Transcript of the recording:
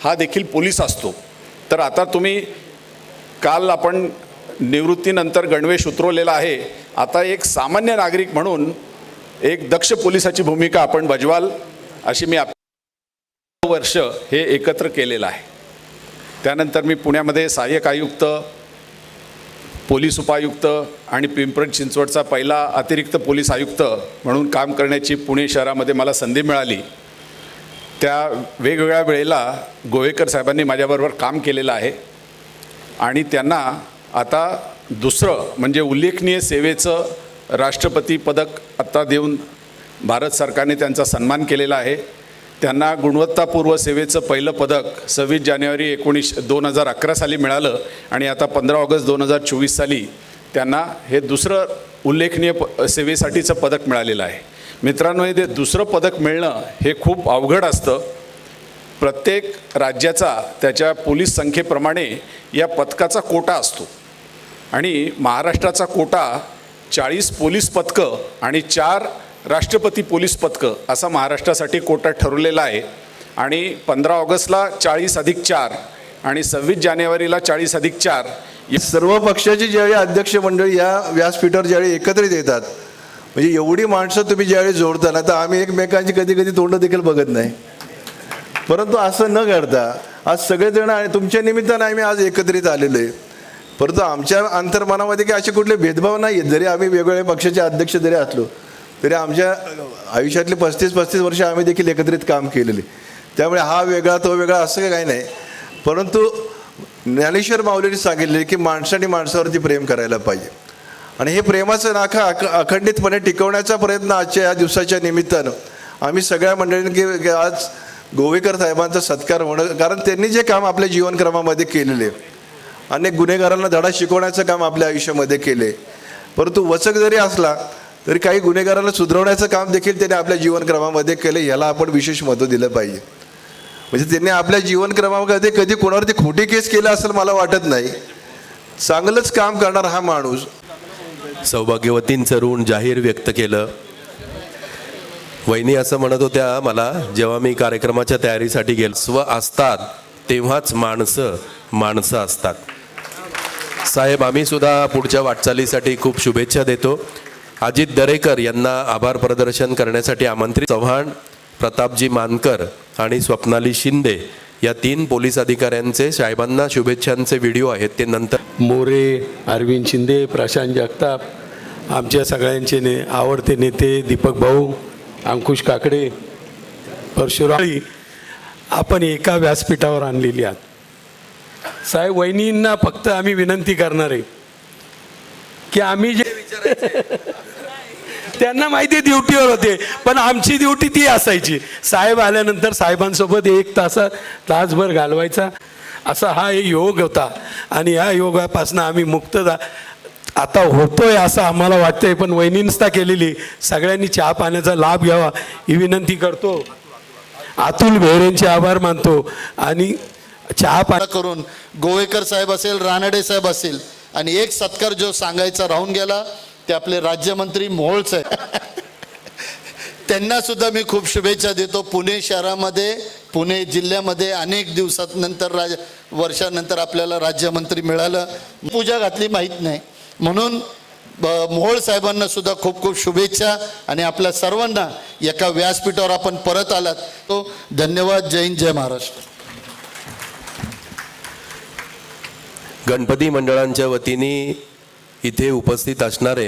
हा देखील पोलीस असतो. तर आता तुम्ही काल आपण निवृत्तीनंतर गणवेश उतरवलेला आहे. आता एक सामान्य नागरिक म्हणून एक दक्ष पोलिसाची भूमिका आपण बजवाल अशी मी आप वर्ष हे एकत्र केलेलं आहे. त्यानंतर मी पुण्यामध्ये सहाय्यक आयुक्त पोलीस उपायुक्त आणि पिंपरी चिंचवडचा पहिला अतिरिक्त पोलीस आयुक्त म्हणून काम करण्याची पुणे शहरामध्ये मला संधी मिळाली. त्या वेगवेगळ्या वेळेला गोवेकर साहेबांनी माझ्याबरोबर काम केलेलं आहे. आणि त्यांना आता दुसरं म्हणजे उल्लेखनीय सेवेचं राष्ट्रपती पदक आत्ता देऊन भारत सरकारने त्यांचा सन्मान केलेला आहे. त्यांना गुणवत्तापूर्व सेवेचं पहिलं पदक सव्वीस जानेवारी एकोणीस दोन हजार अकरा साली मिळालं आणि आता पंधरा ऑगस्ट दोन हजार चोवीस साली त्यांना हे दुसरं उल्लेखनीय प सेवेसाठीचं पदक मिळालेलं आहे. मित्रांनो हे ते दुसरं पदक मिळणं हे खूप अवघड असतं. प्रत्येक राज्याचा त्याच्या पोलीस संख्येप्रमाणे या पथकाचा कोटा असतो. आणि महाराष्ट्राचा कोटा चाळीस पोलीस पथकं आणि चार राष्ट्रपती पोलीस पथकं असा महाराष्ट्रासाठी कोटा ठरवलेला आहे. आणि पंधरा ऑगस्टला चाळीस अधिक चार आणि सव्वीस जानेवारीला चाळीस अधिक चार. सर्व पक्षाची ज्यावेळी अध्यक्ष मंडळी या व्यासपीठावर ज्यावेळी एकत्रित येतात म्हणजे एवढी माणसं तुम्ही ज्यावेळी जोडता ना तर आम्ही एकमेकांची कधी कधी तोंड देखील बघत नाही. परंतु असं न करता आज सगळेजण आणि तुमच्या निमित्तानं आम्ही आज एकत्रित आलेलो आहे. परंतु आमच्या अंतर्मनामध्ये काही असे कुठले भेदभाव नाही आहेत जरी आम्ही वेगवेगळ्या पक्षाचे अध्यक्ष जरी असलो तरी आमच्या आयुष्यातले पस्तीस पस्तीस वर्ष आम्ही देखील एकत्रित काम केलेले. त्यामुळे हा वेगळा तो वेगळा असं काही नाही. परंतु ज्ञानेश्वर माऊलीने सांगितले की माणसाने माणसावरती प्रेम करायला पाहिजे. आणि हे प्रेमाचं नाखा अख अखंडितपणे टिकवण्याचा प्रयत्न आजच्या या दिवसाच्या निमित्तानं आम्ही सगळ्या मंडळींनी की आज गोवेकर साहेबांचा सत्कार होणं कारण त्यांनी जे काम आपल्या जीवनक्रमामध्ये केलेले अनेक गुन्हेगारांना धडा शिकवण्याचं काम आपल्या आयुष्यामध्ये केले परंतु वचक जरी असला तरी काही गुन्हेगारांना सुधारवण्याचं काम देखील त्यांनी आपल्या जीवनक्रमामध्ये केले याला आपण विशेष महत्त्व दिलं पाहिजे. म्हणजे त्यांनी आपल्या जीवनक्रमामध्ये कधी कोणावरती खोटी केस केलं असं मला वाटत नाही. चांगलंच काम करणार हा माणूस. सौभाग्यवतींचं ऋण जाहीर व्यक्त केलं. वहिनी असं म्हणत होत्या मला जेव्हा मी कार्यक्रमाच्या तयारीसाठी गेलो स्व असतात तेव्हाच माणसं माणसं असतात. साहेब आम्ही सुद्धा पुढच्या वाटचालीसाठी खूप शुभेच्छा देतो. अजित दरेकर यांना आभार प्रदर्शन करण्यासाठी आमंत्रित चव्हाण प्रतापजी मानकर आणि स्वप्नाली शिंदे या तीन पोलीस अधिकाऱ्यांचे साहेबांना शुभेच्छांचे व्हिडिओ आहेत ते नंतर मोरे अरविंद शिंदे प्रशांत जगताप आमच्या सगळ्यांचे ने आवडते नेते दीपक भाऊ अंकुश काकडे परशुराळी आपण एका व्यासपीठावर आणलेली आहात. साहेब वहिनींना फक्त आम्ही विनंती करणार आहे की आम्ही जे त्यांना माहिती आहे ड्युटीवर होते पण आमची ड्युटी ती असायची. साहेब आल्यानंतर साहेबांसोबत एक तासा तासभर घालवायचा. असा हा एक योग होता. आणि या योगापासून आम्ही मुक्त झा आता होतोय असं आम्हाला वाटतंय पण वहिनींस्ता केलेली. सगळ्यांनी चहा पाण्याचा लाभ घ्यावा ही विनंती करतो. अतुल बेहरेंचे आभार मानतो. आणि चहा पाणी करून गोवेकर साहेब असेल रानडे साहेब असेल आणि एक सत्कार जो सांगायचा राहून गेला ते आपले राज्यमंत्री मोहोळच. आहे त्यांना सुद्धा मी खूप शुभेच्छा देतो. पुणे शहरामध्ये पुणे जिल्ह्यामध्ये अनेक दिवसात नंतर राज वर्षानंतर आपल्याला राज्यमंत्री मिळालं. पूजा घातली माहीत नाही. म्हणून मोहोळ साहेबांना सुद्धा खूप खूप शुभेच्छा आणि आपल्या सर्वांना एका व्यासपीठावर आपण परत आलात. तो धन्यवाद. जय हिंद जय महाराष्ट्र. गणपती मंडळांच्या वतीने इथे उपस्थित असणारे